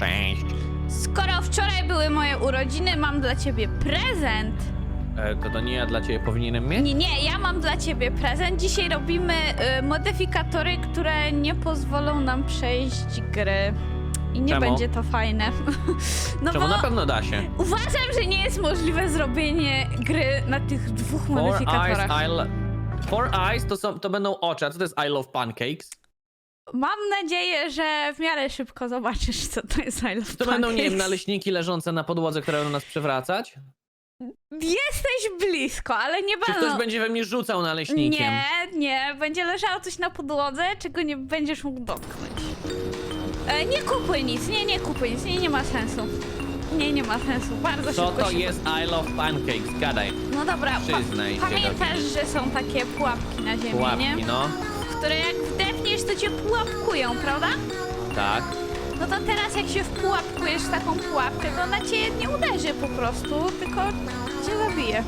Cześć. Skoro wczoraj były moje urodziny, mam dla ciebie prezent. E, to to nie ja dla ciebie powinienem mieć? Nie, nie, ja mam dla ciebie prezent. Dzisiaj robimy y, modyfikatory, które nie pozwolą nam przejść gry. I nie Czemu? będzie to fajne. No Czemu bo na pewno da się? uważam, że nie jest możliwe zrobienie gry na tych dwóch Four eyes, modyfikatorach. I Four eyes to, są, to będą oczy, a co to jest I love pancakes? Mam nadzieję, że w miarę szybko zobaczysz, co to jest I Love To będą, nie wiem, naleśniki leżące na podłodze, które będą nas przewracać? Jesteś blisko, ale nie Czy będą... ktoś będzie we mnie rzucał naleśnikiem? Nie, nie, będzie leżało coś na podłodze, czego nie będziesz mógł dotknąć. E, nie kupuj nic, nie, nie kupuj nic, nie, nie ma sensu. Nie, nie ma sensu, bardzo Co szybko to się... jest I love pancakes? Gadaj. No dobra, Przyznaj się pa pamiętasz, że są takie pułapki na ziemi, Pułapki, nie? no. Które jak wdepniesz, to cię pułapkują, prawda? Tak. No to teraz jak się wpułapkujesz w taką pułapkę, to ona cię nie uderzy po prostu, tylko cię zabije.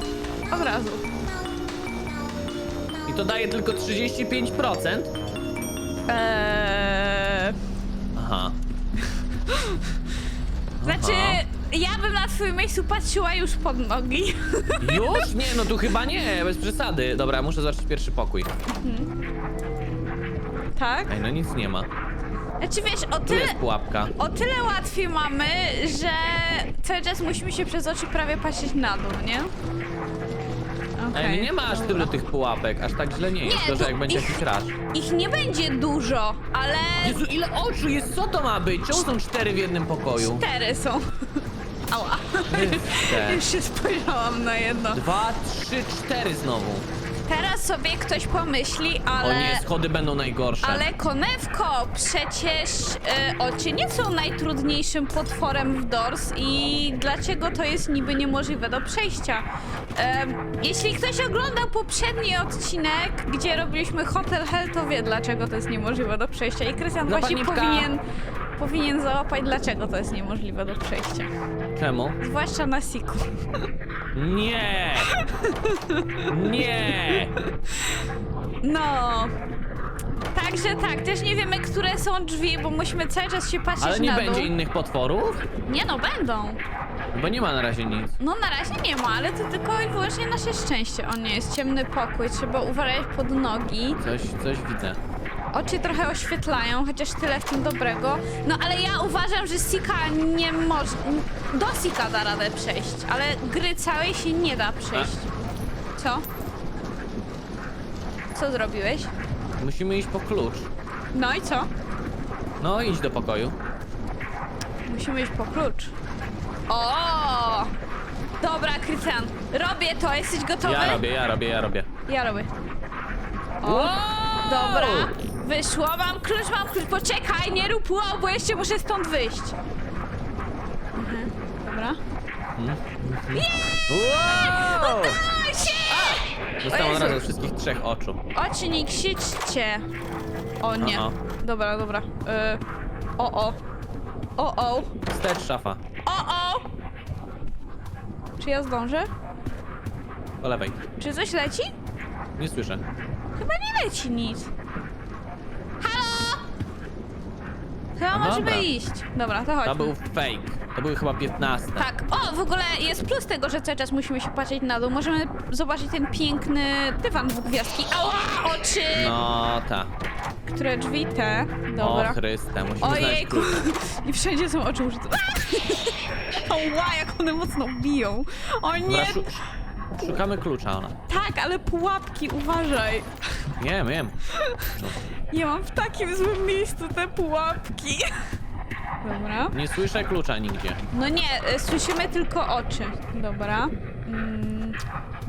Od razu. I to daje tylko 35%? Eee... Aha. Znaczy, Aha. ja bym na twoim miejscu patrzyła już pod nogi. Już? Nie, no tu chyba nie, bez przesady. Dobra, muszę zobaczyć pierwszy pokój. Tak? Ej, no nic nie ma. Znaczy wiesz, o Tu tyle, jest pułapka. o tyle łatwiej mamy, że cały czas musimy się przez oczy prawie patrzeć na dół, nie? Okej. Ej, no nie ma aż tylu tych pułapek, aż tak źle nie jest. Nie, to, że jak będzie ich- jakiś raż. Ich nie będzie dużo, ale Jezu, ile oczu jest? Co to ma być? Czemu są cztery w jednym pokoju? cztery są. Ała. Chryste. Już się spojrzałam na jedno. Dwa, trzy, cztery znowu. Teraz sobie ktoś pomyśli, ale... O nie, schody będą najgorsze. Ale konewko, przecież e, oczy nie są najtrudniejszym potworem w Doors i dlaczego to jest niby niemożliwe do przejścia? Em, jeśli ktoś oglądał poprzedni odcinek, gdzie robiliśmy Hotel Hell, to wie dlaczego to jest niemożliwe do przejścia i Krystian No, właśnie powinien, powinien załapać dlaczego to jest niemożliwe do przejścia. Czemu? Zwłaszcza na Siku. Nie! Nie! No... Także tak, też nie wiemy, które są drzwi, bo musimy cały czas się patrzeć Ale nie na dół. będzie innych potworów? Nie no, będą. Bo nie ma na razie nic. No na razie nie ma, ale to tylko i wyłącznie nasze szczęście. On nie jest ciemny pokój, trzeba uważać pod nogi. Coś, coś widzę. Oczy trochę oświetlają, chociaż tyle w tym dobrego. No ale ja uważam, że Sika nie może... Do Sika da radę przejść, ale gry całej się nie da przejść. Co? Co zrobiłeś? Musimy iść po klucz. No i co? No, idź do pokoju. Musimy iść po klucz. O! Dobra, Krystian, robię to, jesteś gotowy? Ja robię, ja robię, ja robię. Ja robię. O! Dobra. Wyszło, mam klucz, mam klucz. Poczekaj, nie rób wow, bo jeszcze muszę stąd wyjść. Mhm, dobra. Wow! Oj, się! Dostałam O od Jezu. razu od wszystkich trzech oczu. Oczy nie krzyczcie. O nie. O, o. Dobra, dobra. Y, o, o. O, o. Wstecz, szafa. O, o. Czy ja zdążę? Po lewej. Czy coś leci? Nie słyszę. Chyba nie leci nic. Halo! Chyba No możemy dobra. iść. Dobra, to chodźmy. To był fake. To były chyba 15. Tak, o, w ogóle jest plus tego, że cały czas musimy się patrzeć na dół. Możemy zobaczyć ten piękny dywan dwóch gwiazdki. Ała, oczy! No, ta. Które drzwi te? O Dobra. Chryste, musimy znaleźć Ojejku, klucz. i wszędzie są oczy użyte. Ała, jak one mocno biją. O Dobra, nie, szu szukamy klucza, ona. tak, ale pułapki, uważaj. Nie wiem. Ja mam w takim złym miejscu te pułapki. Dobra. Nie słyszę klucza nigdzie. No nie, y, słyszymy tylko oczy. Dobra. Mm,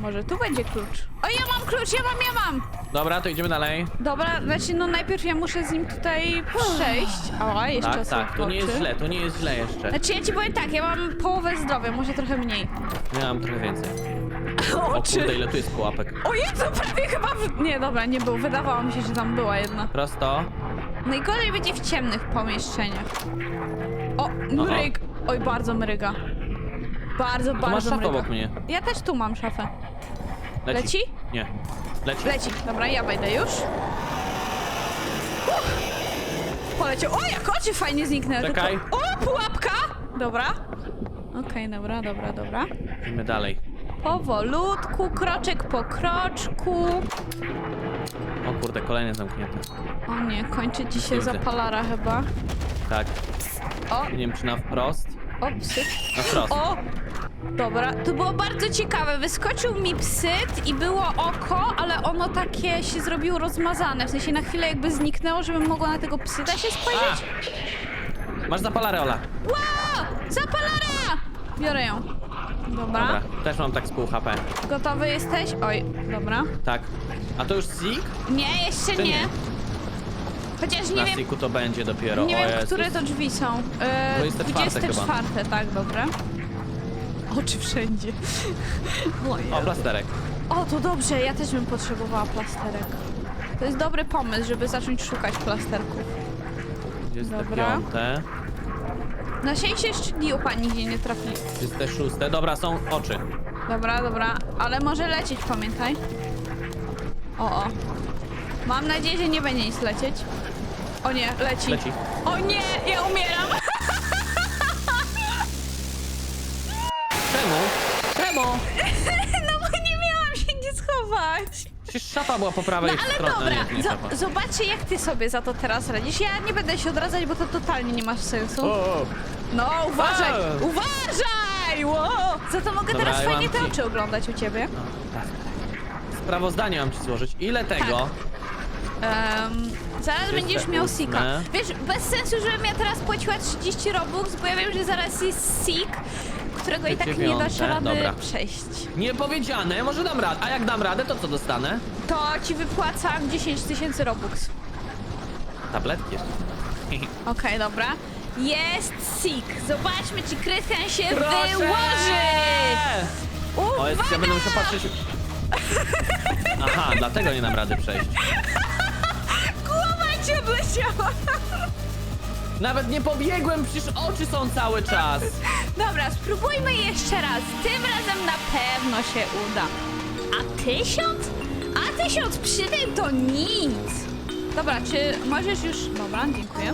może tu będzie klucz. O, ja mam klucz, ja mam, ja mam! Dobra, to idziemy dalej. Dobra, znaczy no najpierw ja muszę z nim tutaj przejść. Ała, jeszcze Tak, tak, to nie jest źle, to nie jest źle jeszcze. Znaczy ja ci powiem tak, ja mam połowę zdrowia, może trochę mniej. Ja mam trochę więcej. O kurde, ile tu jest pułapek. O Jezu, prawie chyba... W... Nie, dobra, nie było. Wydawało mi się, że tam była jedna. Prosto. Najgorzej będzie w ciemnych pomieszczeniach. O, mryg. Oj, bardzo mryga. Bardzo, Tu masz bardzo szafę mryga. obok mnie. Ja też tu mam szafę. Leci? Nie. Leci. Leci. Dobra, ja wejdę już. Uff. poleciał. O, jak oczy fajnie zniknęły. Czekaj. Tylko... O, pułapka! Dobra. Okej, dobra, dobra, dobra. Idziemy dalej. Powolutku, kroczek po kroczku. O kurde, kolejne zamknięte. O nie, kończy ci się zapalara chyba. Tak. O, Nie wiem, czy na wprost? o, psy. Na wprost. O! Dobra, to było bardzo ciekawe. Wyskoczył mi psyt i było oko, ale ono takie się zrobiło rozmazane. W sensie na chwilę jakby zniknęło, żebym mogła na tego psyta się spojrzeć. Masz zapalarę, Ola. Wow! Zapalara! Biorę ją. Dobra. Dobra, też mam tak z pół HP. Gotowy jesteś? Oj, dobra. Tak. A to już Zik? Nie, jeszcze Czy nie. nie? Chociaż nie Na wiem, Ziku to będzie dopiero. nie o wiem, Jezus. które to drzwi są. E, 24 chyba. 24, tak, dobra. Oczy wszędzie. Moje. O, plasterek. O, to dobrze, ja też bym potrzebowała plasterek. To jest dobry pomysł, żeby zacząć szukać plasterków. Gdzie jest te Dobra. Na szczęście jeszcze diupa nigdzie nie trafi. Gdzie jest te szóste? Dobra, są oczy. Dobra, dobra, ale może lecieć, pamiętaj. O, o. Mam nadzieję, że nie będzie nic lecieć. O nie, leci. Leci. O nie, ja umieram. Czemu? Czemu? No bo nie miałam się gdzie schować. Przecież szafa była po prawej No ale stronie. dobra, nie, nie szafa. zo- zobaczcie jak ty sobie za to teraz radzisz. Ja nie będę się odradzać, bo to totalnie nie ma sensu. O, No, uważaj! Uważaj! Wow! Za to mogę Dobra, teraz ja fajnie mam te ci- oczy oglądać u ciebie. Sprawozdanie mam ci złożyć. Ile tego? Em, zaraz będziesz miał. Sika. Wiesz, bez sensu, żebym ja teraz płaciła 30 robux, bo ja wiem, że zaraz jest Sik, którego i tak nie dasz Dziewiąte, rady dobra. przejść. Nie powiedziane, może dam radę. A jak dam radę, to co dostanę? To ci wypłacam 10 tysięcy robux. Tabletki Tabletki jeszcze. Okej, dobra. Jest Sik. Zobaczmy, czy Krystian się Proszę! wyłoży. O, jest, ja będę musiał patrzeć. Aha, dlatego nie dam rady przejść. Głowa ci odleciała. Nawet nie pobiegłem, przecież oczy są cały czas. Dobra, spróbujmy jeszcze raz. Tym razem na pewno się uda. A tysiąc? A tysiąc przy tym to nic. Dobra, czy możesz już... Dobra, dziękuję.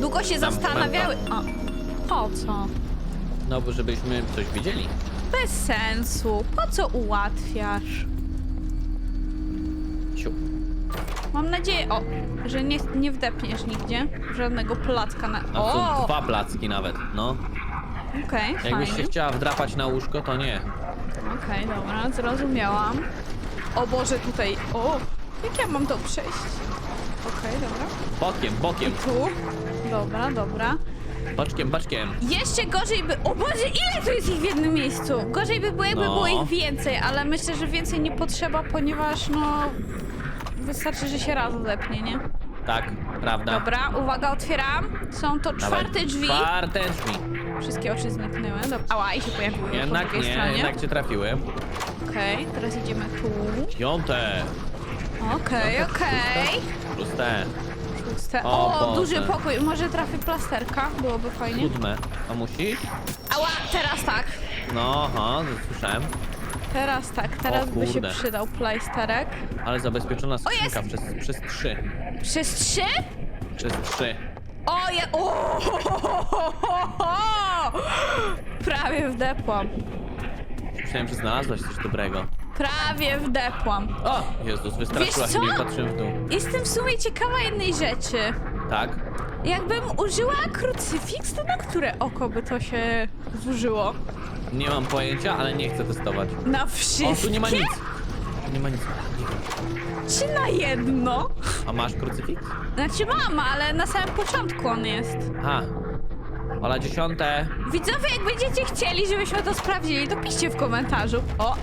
Długo się zastanawiały... O, po co? No, bo żebyśmy coś widzieli. Bez sensu. Po co ułatwiasz? Ciu. Mam nadzieję, o, że nie, nie wdepniesz nigdzie żadnego placka na... A są O, dwa placki nawet, no. okej, Jakbyś się fajnie. chciała wdrapać na łóżko, to nie. Okej, dobra, zrozumiałam. O Boże, tutaj. O! Jak ja mam to przejść? Okej, dobra. Bokiem, I bokiem. tu. Dobra, dobra. Boczkiem, boczkiem. Jeszcze gorzej by. O Boże, ile tu jest ich w jednym miejscu? Gorzej by było, jakby No. było ich więcej, ale myślę, że więcej nie potrzeba, ponieważ no. Wystarczy, że się raz odepnie, nie? Tak, prawda. Dobra, uwaga, otwieram. Są to Dawaj. czwarte drzwi. Czwarte drzwi. Wszystkie oczy zniknęły. Dobra. Ała, i się pojawiły po Jednak drugiej nie, stronie. jednak cię trafiły. Okej, teraz idziemy tu. Piąte. Okej, okej. Plus O O, Boże. duży pokój. Może trafię plasterka? Byłoby fajnie. Siódme. A musisz? Ała, teraz tak. No, aha, słyszałem. Teraz tak, teraz by się kurde. przydał plajsterek. Ale zabezpieczona skrzynka jest! przez, przez trzy. Przez trzy? Przez trzy. O, je... O! Prawie wdepłam. Myślałem, że znalazłaś coś dobrego. Prawie wdepłam. O! Jezus, wystraszyła Wiesz się co? mnie patrzyłem w dół. Jestem w sumie ciekawa jednej rzeczy. Tak? Jakbym użyła krucyfiks, to na które oko by to się zużyło? Nie mam pojęcia, ale nie chcę testować. Na wszystkie? O, tu nie ma nic. Tu nie ma nic. Czy na jedno? A masz krucyfiks? Znaczy mam, ale na samym początku on jest. Aha. Ola dziesiąte. Widzowie, jak będziecie chcieli, żebyśmy to sprawdzili, to piszcie w komentarzu. O,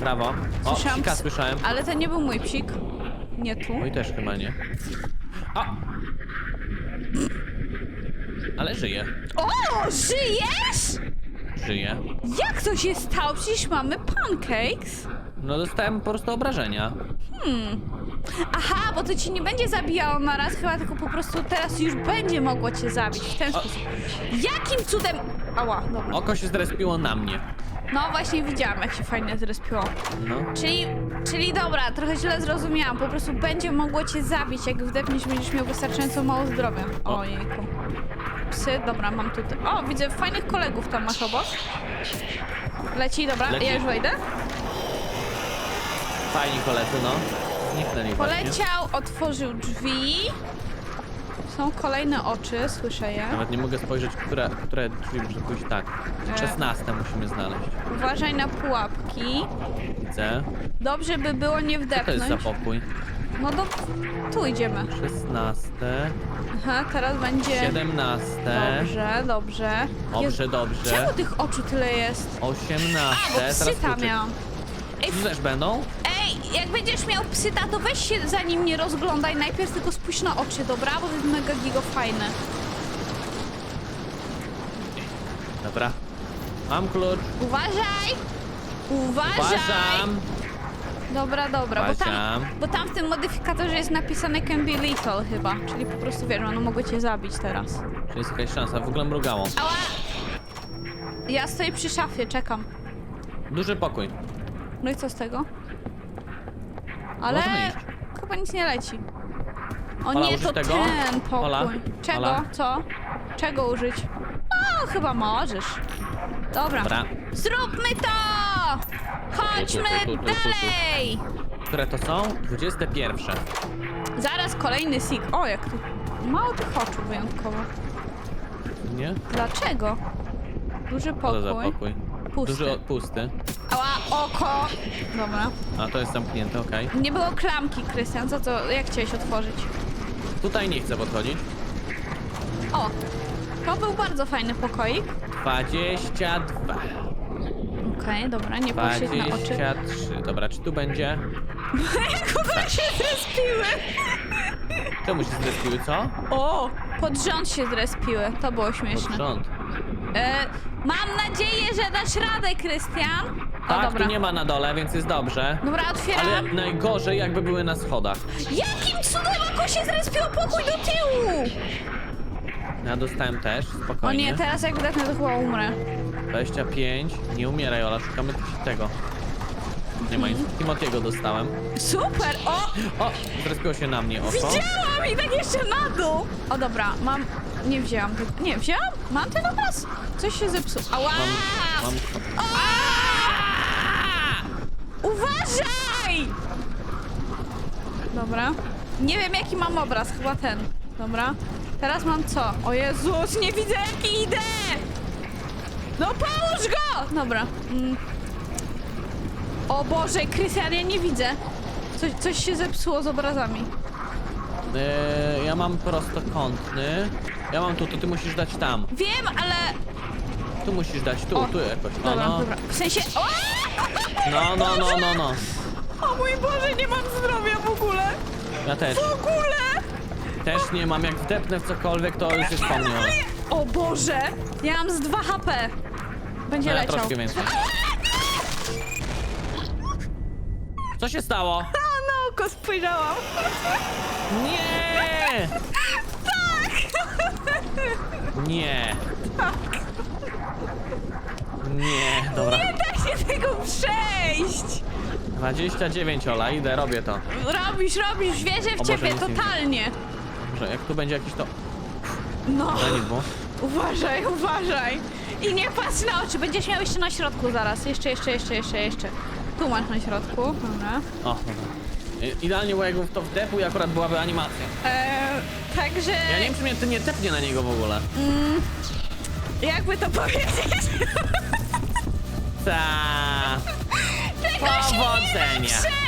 Brawo. O, Słyszałam psika ps- słyszałem. ale to nie był mój psik. Nie tu. Mój też chyba nie. A! Ale żyje. O, żyjesz? Żyje. Jak to się stało? Przecież mamy pancakes. No dostałem po prostu obrażenia. Aha, bo to ci nie będzie zabijało na raz, chyba tylko po prostu teraz już będzie mogło cię zabić w ten O. sposób. Jakim cudem... Ała, dobra. Oko się zrespiło na mnie. No właśnie widziałam, jak się fajnie zrespiło. No. Czyli, czyli dobra, trochę źle zrozumiałam. Po prostu będzie mogło cię zabić, jak wdepniesz, będziesz miał wystarczająco mało zdrowia. O. Ojejku. Psy, dobra, mam tutaj. O, widzę fajnych kolegów tam masz obok. Leci, dobra, Leci. ja już wejdę. Fajni koledzy, no. Zniknęli właśnie. Poleciał, otworzył drzwi. Są kolejne oczy, słyszę je. Nawet nie mogę spojrzeć, które, które drzwi muszę pójść tak. E. 16 musimy znaleźć. Uważaj na pułapki. Widzę. Dobrze by było nie Co to jest za wdepnąć. pokój? No do... tu idziemy. 16, Aha, teraz będzie... 17, Dobrze, dobrze. Jezu, dobrze, dobrze. Czemu tych oczu tyle jest? 18, A, bo teraz kluczyk. miałam. Ej, Tu też będą? Jak będziesz miał psyta, to weź się za nim nie rozglądaj. Najpierw tylko spójrz na oczy, dobra? Bo to jest mega gigo fajne. Dobra. Mam klucz. Uważaj! Uważaj! Uważam. Dobra, dobra, bo tam, Uważam. bo tam w tym modyfikatorze jest napisane can be lethal chyba. Czyli po prostu wiesz, one mogą cię zabić teraz. Czy jest jakaś szansa? W ogóle mrugało. Ała! Ja stoję przy szafie, czekam. Duży pokój. No i co z tego? Ale Możemy iść. chyba nic nie leci. O Ola, nie, to tego? ten pokój. Ola? Czego? Ola? Co? Czego użyć? No, chyba możesz. Dobra. Dobra. Zróbmy to! Chodźmy Tu, tu, tu, tu, tu, tu. dalej! Które to są? 21. Zaraz kolejny sik. O, jak tu mało tych oczu wyjątkowo. Nie? Dlaczego? Duży Co to za pokój. pokój? Pusty. Duży pusty. Oko! Dobra. A to jest zamknięte, okej. Nie było klamki, Krystian. Co to? Jak chciałeś otworzyć? Tutaj nie chcę podchodzić. O! To był bardzo fajny pokoik. 22. Okej, dobra, nie patrzeć na oczy. 23. Dobra, czy tu będzie? Kogo się zrespiły? Czemu się zrespiły, co? O! Pod rząd się zrespiły. To było Pod śmieszne. rząd. E, mam nadzieję, że dasz radę, Krystian. O, Tak, dobra. tu nie ma na dole, więc jest dobrze. Dobra, otwieram. Ale najgorzej jakby były na schodach. Jakim cudem oko się zrespiło pokój do tyłu? Ja dostałem też, O spokojnie. nie, teraz jak wdechnę, to chyba umrę. 25. Nie umieraj, Ola, szukamy tego. Nie ma nic. Timotiego dostałem. Super! O! O, zrespiło się na mnie oko. Widziałam i tak jeszcze na dół! O dobra, mam... Nie wzięłam tego... Nie, wzięłam? Mam ten obraz? Coś się zepsuło. Ała! Mam, mam... Uważaj! Dobra. Nie wiem jaki mam obraz, chyba ten. Dobra. Teraz mam co? O Jezus, nie widzę jaki idę! No połóż go! Dobra. Mm. O Boże, Krystian, ja nie widzę. Coś, coś się zepsuło z obrazami. Yy, ja mam prostokątny. Ja mam tu, to ty musisz dać tam. Wiem, ale... Tu musisz dać, tu, O, tu jakoś. O, Dobra, no. dobra. W sensie... O! No, no, no, no, no. o mój Boże, nie mam zdrowia w ogóle! Ja też. W ogóle! Też nie mam, jak wdepnę w cokolwiek, to już jest po mnie. O Boże! Ja mam z 2 HP. Będzie No ja leciał. troszkę więcej. Co się stało? A, na oko spojrzałam. Nie! Nie. Nie, dobra. Nie da się tego przejść! 29, Ola, idę, robię to. Robisz, robisz, wierzę w O Boże, ciebie nic nie widzę. totalnie. Może jak tu będzie jakiś to... No, uważaj, uważaj. I nie patrz na oczy, będziesz miał jeszcze na środku zaraz. Jeszcze, jeszcze, jeszcze, jeszcze, jeszcze. Tu masz na środku, dobra. O, dobra. I- Idealnie, bo jakbym w to wdepł i akurat byłaby animacja. Eee, także, Ja nie wiem, czy mnie to nie tepnie na niego w ogóle. jakby to powiedzieć, Tego się nie Powodzenia.